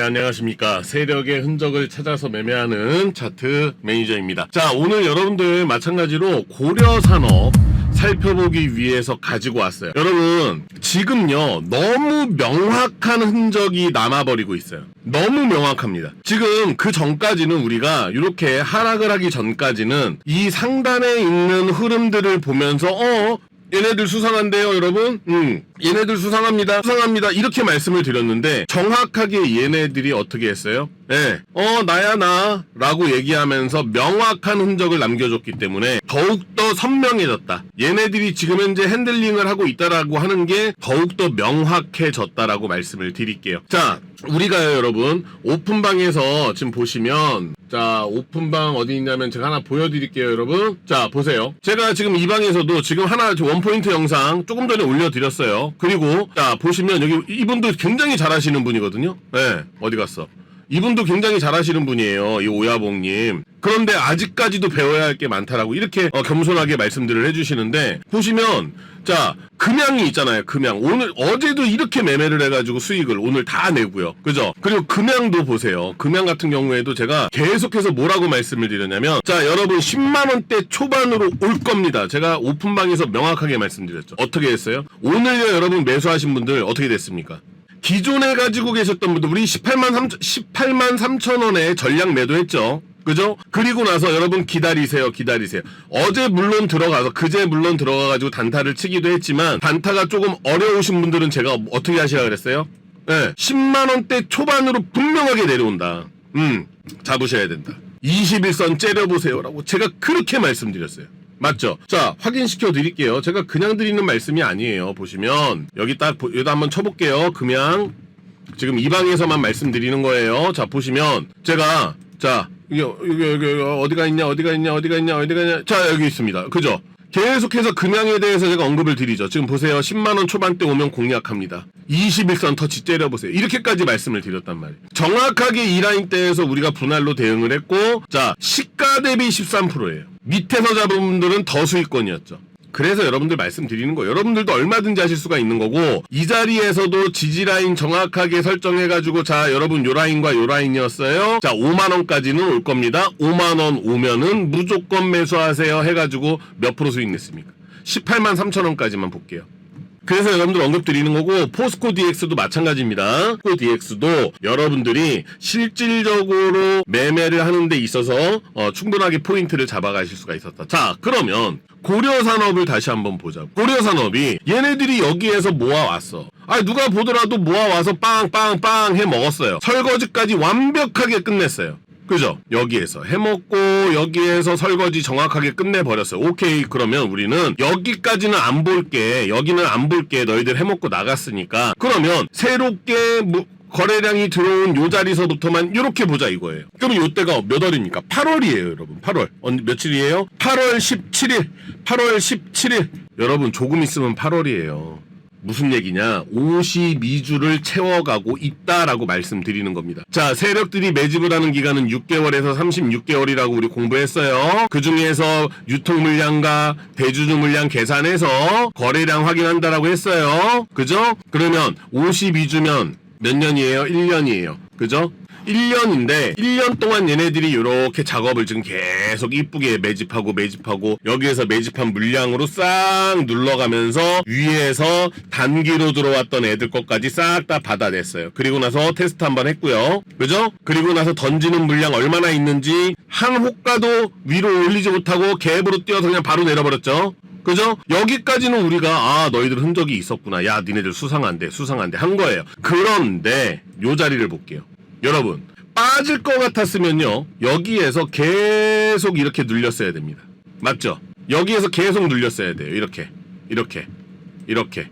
네, 안녕하십니까. 세력의 흔적을 찾아서 매매하는 차트 매니저입니다. 자, 오늘 여러분들 마찬가지로 고려산업 살펴보기 위해서 가지고 왔어요. 여러분, 지금요, 너무 명확한 흔적이 남아버리고 있어요. 너무 명확합니다. 지금 그 전까지는 우리가 이렇게 하락을 하기 전까지는 이 상단에 있는 흐름들을 보면서, 어, 얘네들 수상한데요, 여러분? 음, 얘네들 수상합니다. 수상합니다. 이렇게 말씀을 드렸는데, 정확하게 얘네들이 어떻게 했어요? 예, 어, 나야, 나. 라고 얘기하면서 명확한 흔적을 남겨줬기 때문에 더욱더 선명해졌다. 얘네들이 지금 현재 핸들링을 하고 있다라고 하는 게 더욱더 명확해졌다라고 말씀을 드릴게요. 자, 우리가요, 여러분, 오픈방에서 지금 보시면, 자, 오픈방 어디 있냐면 제가 하나 보여드릴게요, 여러분. 자, 보세요. 제가 지금 이 방에서도 지금 하나 저 원포인트 영상 조금 전에 올려드렸어요. 그리고, 자, 보시면 여기 이분도 굉장히 잘하시는 분이거든요. 네, 어디 갔어? 이분도 굉장히 잘하시는 분이에요. 이 오야봉님. 그런데 아직까지도 배워야 할 게 많다라고 이렇게 어, 겸손하게 말씀들을 해주시는데 보시면 자 금양이 있잖아요. 금양 오늘 어제도 이렇게 매매를 해가지고 수익을 오늘 다 내고요. 그죠? 그리고 금양도 보세요. 금양 같은 경우에도 제가 계속해서 뭐라고 말씀을 드렸냐면 자 여러분 10만 원대 초반으로 올 겁니다. 제가 오픈방에서 명확하게 말씀드렸죠. 어떻게 했어요? 오늘요 여러분 매수하신 분들 어떻게 됐습니까? 기존에 가지고 계셨던 분들 우리 18만 3 18만 3천 원에 전량 매도했죠. 그죠? 그리고 나서 여러분 기다리세요, 기다리세요. 어제 물론 들어가서 그제 물론 들어가가지고 단타를 치기도 했지만 단타가 조금 어려우신 분들은 제가 어떻게 하시라 그랬어요? 네, 10만 원대 초반으로 분명하게 내려온다. 음, 잡으셔야 된다. 21선 째려보세요라고 제가 그렇게 말씀드렸어요. 맞죠? 자, 확인시켜 드릴게요. 제가 그냥 드리는 말씀이 아니에요. 보시면 여기 딱 보- 여기다 한번 쳐볼게요. 금양 지금 이 방에서만 말씀드리는 거예요. 자, 보시면 제가 자, 여기 여기 여기, 어디가 있냐? 어디가 있냐? 어디가 있냐? 어디가 있냐? 자, 여기 있습니다. 그죠? 계속해서 금양에 대해서 제가 언급을 드리죠. 지금 보세요. 10만원 초반대 오면 공략합니다. 21선 터치 째려보세요. 이렇게까지 말씀을 드렸단 말이에요. 정확하게 이 라인 대에서 우리가 분할로 대응을 했고, 자, 시가 대비 13%예요. 밑에서 잡은 분들은 더 수익권이었죠. 그래서 여러분들 말씀드리는 거예요. 여러분들도 얼마든지 하실 수가 있는 거고 이 자리에서도 지지 라인 정확하게 설정해가지고 자 여러분 요 라인과 요 라인이었어요. 자 5만 원까지는 올 겁니다. 5만 원 오면은 무조건 매수하세요 해가지고 몇 프로 수익 냈습니까? 18만 3천 원까지만 볼게요. 그래서 여러분들 언급 드리는 거고 포스코 DX도 마찬가지입니다. 포스코 DX도 여러분들이 실질적으로 매매를 하는 데 있어서 어, 충분하게 포인트를 잡아가실 수가 있었다. 자 그러면 고려 산업을 다시 한번 보자. 고려 산업이 얘네들이 여기에서 모아왔어. 아 누가 보더라도 모아와서 빵빵빵 해 먹었어요. 설거지까지 완벽하게 끝냈어요. 그죠? 여기에서 해먹고 여기에서 설거지 정확하게 끝내버렸어요. 오케이 그러면 우리는 여기까지는 안 볼게 여기는 안 볼게 너희들 해먹고 나갔으니까 그러면 새롭게 무- 거래량이 들어온 요 자리서부터만 이렇게 보자 이거예요. 그럼 요때가 몇 월입니까? 8월이에요 여러분 8월 언 며칠이에요? 8월 17일 8월 17일 여러분 조금 있으면 8월이에요. 무슨 얘기냐? 52주를 채워가고 있다라고 말씀드리는 겁니다. 자, 세력들이 매집을 하는 기간은 6개월에서 36개월이라고 우리 공부했어요. 그 중에서 유통 물량과 대주주 물량 계산해서 거래량 확인한다라고 했어요. 그죠? 그러면 52주면 몇 년이에요? 1년이에요. 그죠? 1년인데 1년 동안 얘네들이 이렇게 작업을 지금 계속 이쁘게 매집하고 매집하고 여기에서 매집한 물량으로 싹 눌러가면서 위에서 단기로 들어왔던 애들 것까지 싹 다 받아냈어요. 그리고 나서 테스트 한번 했고요. 그죠? 그리고 나서 던지는 물량 얼마나 있는지 한 호가도 위로 올리지 못하고 갭으로 뛰어서 그냥 바로 내려버렸죠. 그죠? 여기까지는 우리가 아 너희들 흔적이 있었구나. 야 니네들 수상한데 수상한데 한 거예요. 그런데 요 자리를 볼게요. 여러분 빠질 것 같았으면요 여기에서 계속 이렇게 눌렸어야 됩니다. 맞죠? 여기에서 계속 눌렸어야 돼요. 이렇게 이렇게 이렇게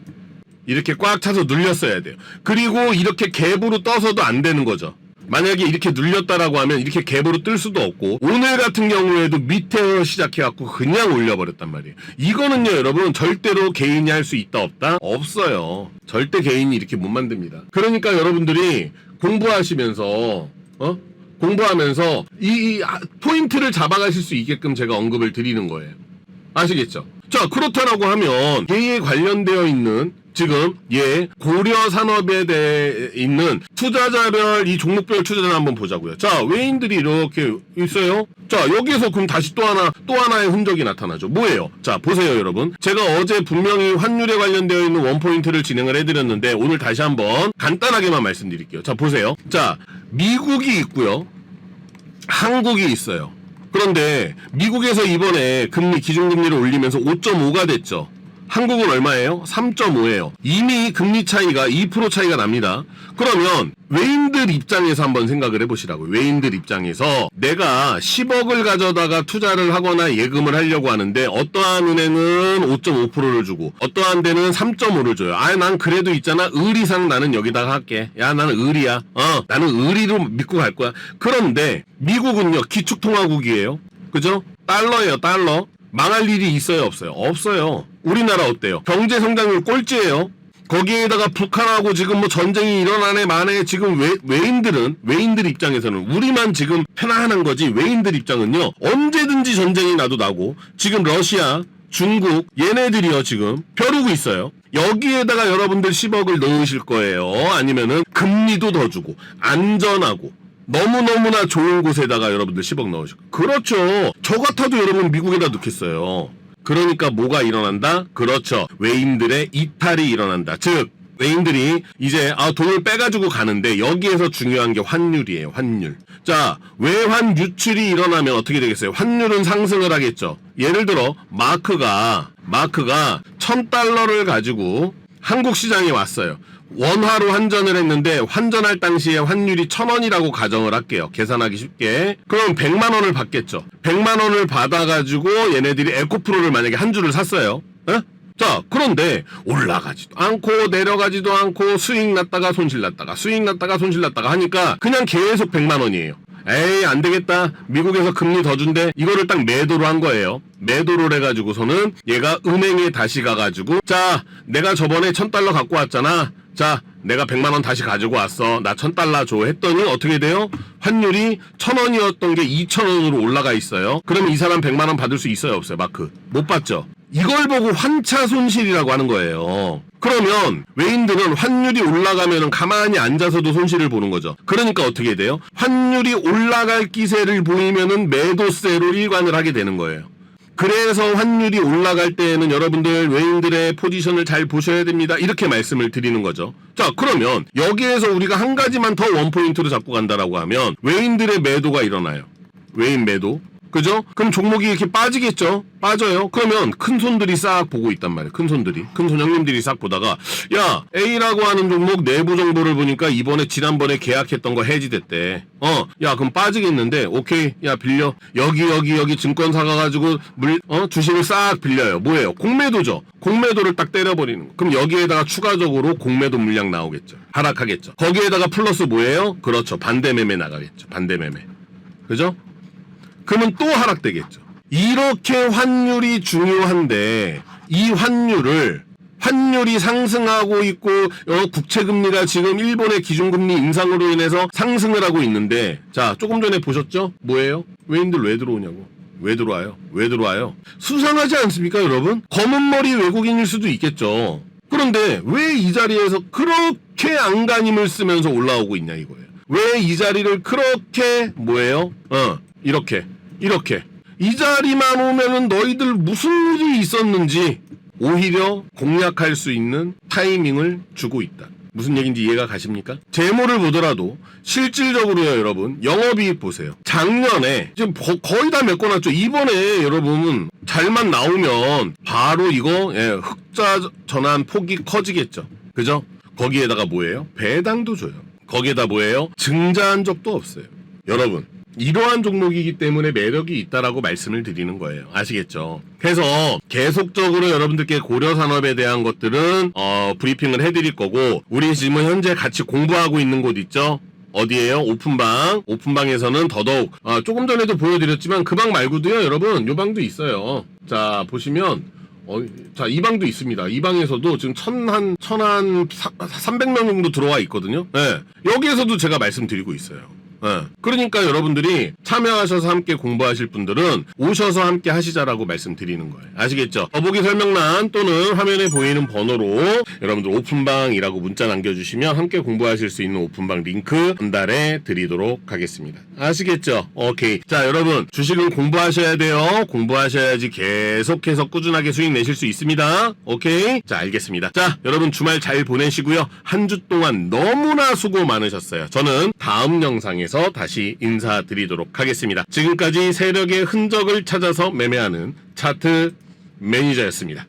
이렇게 꽉 차서 눌렸어야 돼요. 그리고 이렇게 갭으로 떠서도 안 되는 거죠. 만약에 이렇게 눌렸다라고 하면 이렇게 갭으로 뜰 수도 없고 오늘 같은 경우에도 밑에서 시작해갖고 그냥 올려버렸단 말이에요. 이거는요 여러분 절대로 개인이 할 수 있다 없다? 없어요. 절대 개인이 이렇게 못 만듭니다. 그러니까 여러분들이 공부하시면서 어? 공부하면서 이, 이 아, 포인트를 잡아가실 수 있게끔 제가 언급을 드리는 거예요. 아시겠죠? 자, 그렇다라고 하면 얘에 관련되어 있는 지금 예 고려 산업에 대해 있는 투자자별 이 종목별 투자자를 한번 보자고요. 자, 외인들이 이렇게 있어요. 자, 여기에서 그럼 다시 또 하나 또 하나의 흔적이 나타나죠. 뭐예요? 자, 보세요, 여러분. 제가 어제 분명히 환율에 관련되어 있는 원 포인트를 진행을 해드렸는데 오늘 다시 한번 간단하게만 말씀드릴게요. 자, 보세요. 자, 미국이 있고요. 한국이 있어요. 그런데 미국에서 이번에 금리 기준금리를 올리면서 5.5가 됐죠. 한국은 얼마예요? 3.5예요. 이미 금리 차이가 2% 차이가 납니다. 그러면 외인들 입장에서 한번 생각을 해보시라고요. 외인들 입장에서 내가 10억을 가져다가 투자를 하거나 예금을 하려고 하는데 어떠한 은행은 5.5%를 주고 어떠한 데는 3.5를 줘요. 아, 난 그래도 있잖아. 을 이상 나는 여기다가 할게. 야, 나는 을이야. 어, 나는 을이로 믿고 갈 거야. 그런데 미국은요, 기축통화국이에요. 그죠? 달러예요, 달러. 망할 일이 있어요, 없어요? 없어요. 우리나라 어때요? 경제 성장률 꼴찌예요. 거기에다가 북한하고 지금 뭐 전쟁이 일어나네 만에 지금 외, 외인들은 외인들 입장에서는 우리만 지금 편안한 거지 외인들 입장은요 언제든지 전쟁이 나도 나고 지금 러시아 중국 얘네들이요 지금 벼르고 있어요 여기에다가 여러분들 10억을 넣으실 거예요 아니면은 금리도 더 주고 안전하고 너무너무나 좋은 곳에다가 여러분들 10억 넣으실 거예요 그렇죠 저 같아도 여러분 미국에다 넣겠어요 그러니까 뭐가 일어난다? 그렇죠. 외인들의 이탈이 일어난다. 즉, 외인들이 이제 아 돈을 빼가지고 가는데 여기에서 중요한 게 환율이에요. 환율. 자 외환 유출이 일어나면 어떻게 되겠어요? 환율은 상승을 하겠죠. 예를 들어 마크가 마크가 천 달러를 가지고 한국 시장에 왔어요. 원화로 환전을 했는데 환전할 당시에 환율이 천 원이라고 가정을 할게요. 계산하기 쉽게. 그럼 100만 원을 받겠죠. 100만 원을 받아가지고 얘네들이 에코프로를 만약에 한 주를 샀어요. 에? 자, 그런데 올라가지도 않고 내려가지도 않고 수익 났다가 손실 났다가 수익 났다가 손실 났다가 하니까 그냥 계속 100만 원이에요. 에이 안 되겠다 미국에서 금리 더 준대 이거를 딱 매도로 한 거예요 매도를 해가지고서는 얘가 은행에 다시 가가지고 자 내가 저번에 천 달러 갖고 왔잖아 자 내가 100만 원 다시 가지고 왔어 나천 달러 줘 했더니 어떻게 돼요 환율이 천 원이었던 게 이천 원으로 올라가 있어요 그러면 이 사람 100만 원 받을 수 있어요 없어요 마크 못 받죠 이걸 보고 환차 손실이라고 하는 거예요. 그러면 외인들은 환율이 올라가면 가만히 앉아서도 손실을 보는 거죠. 그러니까 어떻게 돼요? 환율이 올라갈 기세를 보이면은 매도세로 일관을 하게 되는 거예요. 그래서 환율이 올라갈 때에는 여러분들 외인들의 포지션을 잘 보셔야 됩니다. 이렇게 말씀을 드리는 거죠. 자, 그러면 여기에서 우리가 한 가지만 더 원포인트로 잡고 간다라고 하면 외인들의 매도가 일어나요. 외인 매도. 그죠? 그럼 종목이 이렇게 빠지겠죠? 빠져요. 그러면 큰 손들이 싹 보고 있단 말이에요. 큰 손들이. 큰 손 형님들이 싹 보다가, 야, A라고 하는 종목 내부 정보를 보니까 이번에 지난번에 계약했던 거 해지됐대. 어, 야, 그럼 빠지겠는데, 오케이. 야, 빌려. 여기, 여기, 여기 증권 사 가가지고 물, 어, 주식을 싹 빌려요. 뭐예요? 공매도죠. 공매도를 딱 때려버리는 거. 그럼 여기에다가 추가적으로 공매도 물량 나오겠죠. 하락하겠죠. 거기에다가 플러스 뭐예요? 그렇죠. 반대 매매 나가겠죠. 반대 매매. 그죠? 그러면 또 하락되겠죠. 이렇게 환율이 중요한데 이 환율을 환율이 상승하고 있고 어, 국채 금리가 지금 일본의 기준 금리 인상으로 인해서 상승을 하고 있는데 자 조금 전에 보셨죠? 뭐예요? 외인들 왜 들어오냐고. 왜 들어와요? 왜 들어와요? 수상하지 않습니까, 여러분? 검은 머리 외국인일 수도 있겠죠. 그런데 왜 이 자리에서 그렇게 안간힘을 쓰면서 올라오고 있냐 이거예요. 왜 이 자리를 그렇게 뭐예요? 어 이렇게 이렇게 이 자리만 오면은 너희들 무슨 일이 있었는지 오히려 공략할 수 있는 타이밍을 주고 있다. 무슨 얘기인지 이해가 가십니까? 재물을 보더라도 실질적으로요, 여러분. 영업이익 보세요. 작년에 지금 거, 거의 다 메꿔놨죠. 이번에 여러분 잘만 나오면 바로 이거 예, 흑자 전환 폭이 커지겠죠. 그죠? 거기에다가 뭐예요? 배당도 줘요. 거기에다 뭐예요? 증자한 적도 없어요. 여러분 이러한 종목이기 때문에 매력이 있다라고 말씀을 드리는 거예요. 아시겠죠? 그래서 계속적으로 여러분들께 고려 산업에 대한 것들은 어, 브리핑을 해드릴 거고 우리 지금 현재 같이 공부하고 있는 곳 있죠? 어디에요? 오픈방. 오픈방에서는 더더욱 어, 조금 전에도 보여드렸지만 그 방 말고도요, 여러분 요 방도 있어요. 자 보시면 어, 자, 이 방도 있습니다. 이 방에서도 지금 천 한, 천 한, 삼백 명 정도 들어와 있거든요. 예. 여기에서도 제가 말씀드리고 있어요. 예. 그러니까 여러분들이 참여하셔서 함께 공부하실 분들은 오셔서 함께 하시자라고 말씀드리는 거예요. 아시겠죠? 더보기 설명란 또는 화면에 보이는 번호로 여러분들 오픈방이라고 문자 남겨주시면 함께 공부하실 수 있는 오픈방 링크 전달해 드리도록 하겠습니다. 아시겠죠? 오케이. 자, 여러분 주식을 공부하셔야 돼요. 공부하셔야지 계속해서 꾸준하게 수익 내실 수 있습니다. 오케이? 자, 알겠습니다. 자, 여러분 주말 잘 보내시고요. 한 주 동안 너무나 수고 많으셨어요. 저는 다음 영상에 서 다시 인사드리도록 하겠습니다. 지금까지 세력의 흔적을 찾아서 매매하는 차트 매니저였습니다.